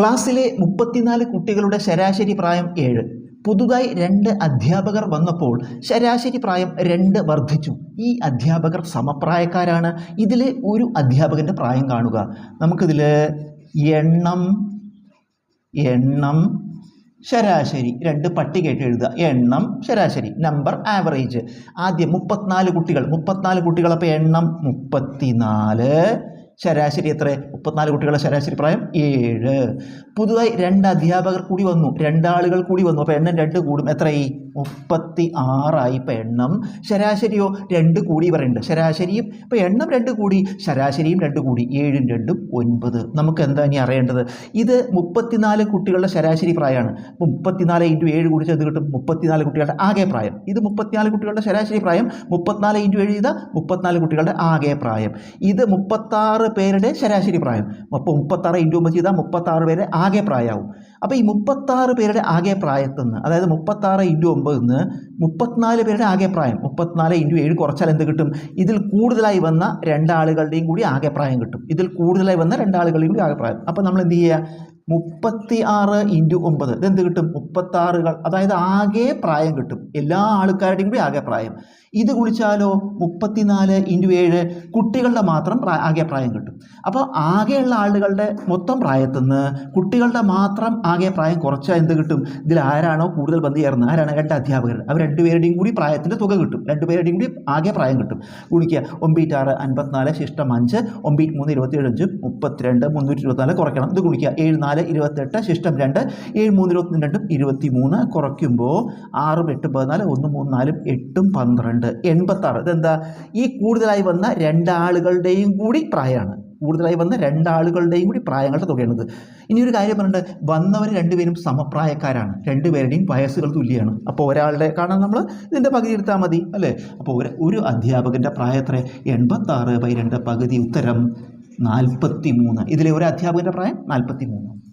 ക്ലാസ്സിലെ മുപ്പത്തിനാല് കുട്ടികളുടെ ശരാശരി പ്രായം ഏഴ്. പുതുതായി രണ്ട് അധ്യാപകർ വന്നപ്പോൾ ശരാശരി പ്രായം രണ്ട് വർദ്ധിച്ചു. ഈ അധ്യാപകർ സമപ്രായക്കാരാണ്. ഇതിലെ ഒരു അധ്യാപകന്റെ പ്രായം കാണുക. നമുക്കിതിൽ എണ്ണം എണ്ണം ശരാശരി. രണ്ട് പട്ടികയായിട്ട് എഴുതുക. എണ്ണം ശരാശരി. Number average. ആദ്യം മുപ്പത്തിനാല് കുട്ടികൾ. മുപ്പത്തിനാല് കുട്ടികൾ അപ്പോൾ എണ്ണം മുപ്പത്തിനാല്. ശരാശരി എത്ര മുപ്പത്തിനാല് കുട്ടികളുടെ ശരാശരി പ്രായം ഏഴ്. പുതുതായി രണ്ട് അധ്യാപകർ കൂടി വന്നു. രണ്ടാളുകൾ കൂടി വന്നു. അപ്പോൾ എണ്ണം രണ്ട് കൂടും. എത്രയായി? മുപ്പത്തി ആറായി ഇപ്പം എണ്ണം. ശരാശരിയോ രണ്ട് കൂടി പറയുന്നുണ്ട് ശരാശരിയും ഇപ്പം എണ്ണം രണ്ട് കൂടി ശരാശരിയും രണ്ട് കൂടി ഏഴും രണ്ടും ഒൻപത്. നമുക്ക് എന്താ ഇനി അറിയേണ്ടത്? ഇത് മുപ്പത്തിനാല് കുട്ടികളുടെ ശരാശരി പ്രായമാണ്. അപ്പോൾ മുപ്പത്തിനാല് ഇന്റു ഏഴ് കൂടി ചെന്ന് കിട്ടും? മുപ്പത്തിനാല് കുട്ടികളുടെ ആകെ പ്രായം. ഇത് മുപ്പത്തിനാല് കുട്ടികളുടെ ശരാശരി പ്രായം മുപ്പത്തിനാല് ഇന്റു ഏഴ് ചെയ്താൽ മുപ്പത്തിനാല് കുട്ടികളുടെ ആകെ പ്രായം. ഇത് മുപ്പത്താറ് പേരുടെ ശരാശരി പ്രായം. അപ്പോൾ മുപ്പത്താറ് ഇന്റു ഒമ്പത് ചെയ്താൽ മുപ്പത്താറ് പേരെ ആകെ പ്രായമാവും അപ്പോൾ ഈ മുപ്പത്താറ് പേരുടെ ആകെ പ്രായത്തിൽ നിന്ന് അതായത് മുപ്പത്താറ് ഇന്റു ഒമ്പതിൽ നിന്ന് മുപ്പത്തിനാല് പേരുടെ ആകെ പ്രായം മുപ്പത്തിനാല് ഇന്റു ഏഴ് കുറച്ചാൽ എന്ത് കിട്ടും? ഇതിൽ കൂടുതലായി വന്ന രണ്ടാളുകളുടെയും കൂടി ആകെ പ്രായം കിട്ടും. ഇതിൽ കൂടുതലായി വന്ന രണ്ടാളുകളുടെയും കൂടി ആകെ പ്രായം. അപ്പോൾ നമ്മൾ എന്ത് ചെയ്യുക? മുപ്പത്തി ആറ് ഇന്റു ഒമ്പത്. ഇതെന്ത് കിട്ടും? മുപ്പത്താറുകൾ. അതായത് ആകെ പ്രായം കിട്ടും. എല്ലാ ആൾക്കാരുടെയും കൂടി ആകെ പ്രായം. ഇത് കുളിച്ചാലോ മുപ്പത്തിനാല് ഇന്റു ഏഴ്. കുട്ടികളുടെ മാത്രം പ്രായ ആകെ പ്രായം കിട്ടും. അപ്പോൾ ആകെയുള്ള ആളുകളുടെ മൊത്തം പ്രായത്തിൽ നിന്ന് കുട്ടികളുടെ മാത്രം ആകെ പ്രായം കുറച്ചാൽ എന്ത് കിട്ടും? ഇതിൽ ആരാണോ കൂടുതൽ ബന്ധം ചേർന്നത് ആരാണ് രണ്ട് അധ്യാപകർ. അവർ രണ്ടുപേരുടെയും കൂടി പ്രായത്തിന്റെ തുക കിട്ടും. രണ്ടുപേരുടെയും കൂടി ആകെ പ്രായം കിട്ടും. ഗുണിക്കുക. ഒമ്പീറ്റ് ആറ് അൻപത്തിനാല് ശിഷ്ടം അഞ്ച് ഒമ്പീറ്റ് മൂന്ന് ഇരുപത്തിയേഴ് അഞ്ച് മുപ്പത്തിരണ്ട് മുന്നൂറ്റി ഇരുപത്തിനാല് കുറയ്ക്കണം. ഇത് ഗുണിക്കുക. ഏഴ് നാല് ഇരുപത്തെട്ട് ശിഷ്ടം രണ്ട് ഏഴ് മൂന്ന് ഇരുപത്തി രണ്ടും ഇരുപത്തി മൂന്ന് കുറയ്ക്കുമ്പോൾ ആറും എട്ടും പതിനാല് ഒന്ന് മൂന്ന് നാലും എട്ടും പന്ത്രണ്ട് എൺപത്താറ്. ഇതെന്താ? ഈ കൂടുതലായി വന്ന രണ്ടാളുകളുടെയും കൂടി പ്രായമാണ്. കൂടുതലായി വന്ന രണ്ടാളുകളുടെയും കൂടി പ്രായങ്ങളുടെ തുകയാണിത്. ഇനി ഒരു കാര്യം പറഞ്ഞിട്ട് വന്നവർ രണ്ടുപേരും സമപ്രായക്കാരാണ്. രണ്ടുപേരുടെയും വയസ്സുകൾ തുല്യമാണ് അപ്പോൾ ഒരാളുടെ കാണാൻ നമ്മൾ ഇതിന്റെ പകുതി എടുത്താൽ മതി അല്ലേ? അപ്പോൾ ഒരു ഒരു അധ്യാപകന്റെ പ്രായത്ര എൺപത്താറ് ബൈ രണ്ട് പകുതി ഉത്തരം നാൽപ്പത്തി മൂന്ന് ഇതിലെ ഒരു അധ്യാപകന്റെ പ്രായം നാൽപ്പത്തി മൂന്ന്